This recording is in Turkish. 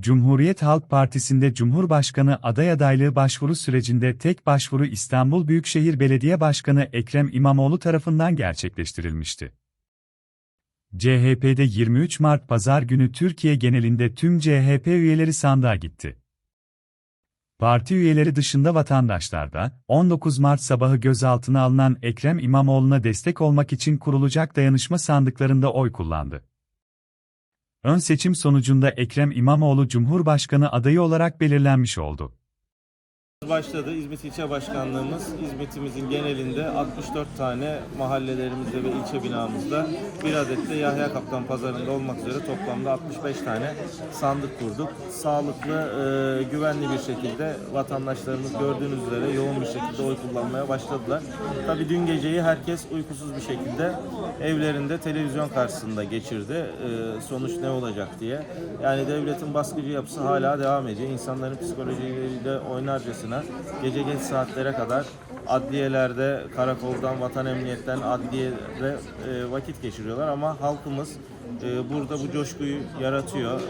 Cumhuriyet Halk Partisi'nde Cumhurbaşkanı aday adaylığı başvuru sürecinde tek başvuru İstanbul Büyükşehir Belediye Başkanı Ekrem İmamoğlu tarafından gerçekleştirilmişti. CHP'de 23 Mart Pazar günü Türkiye genelinde tüm CHP üyeleri sandığa gitti. Parti üyeleri dışında vatandaşlar da, 19 Mart sabahı gözaltına alınan Ekrem İmamoğlu'na destek olmak için kurulacak dayanışma sandıklarında oy kullandı. Ön seçim sonucunda Ekrem İmamoğlu Cumhurbaşkanı adayı olarak belirlenmiş oldu. Başladı. İzmit İlçe Başkanlığımız İzmit'imizin genelinde 64 tane mahallelerimizde ve ilçe binamızda bir adet de Yahya Kaptan Pazarı'nda olmak üzere toplamda 65 tane sandık kurduk. Sağlıklı, e, güvenli bir şekilde vatandaşlarımız gördüğünüz üzere yoğun bir şekilde oy kullanmaya başladılar. Tabii dün geceyi herkes uykusuz bir şekilde evlerinde televizyon karşısında geçirdi. E, sonuç ne olacak diye. Yani devletin baskıcı yapısı hala devam ediyor. İnsanların psikolojileriyle oynarcasına gece geç saatlere kadar adliyelerde, karakoldan, vatan emniyetten adliyede e, vakit geçiriyorlar ama halkımız e, burada bu coşkuyu yaratıyor.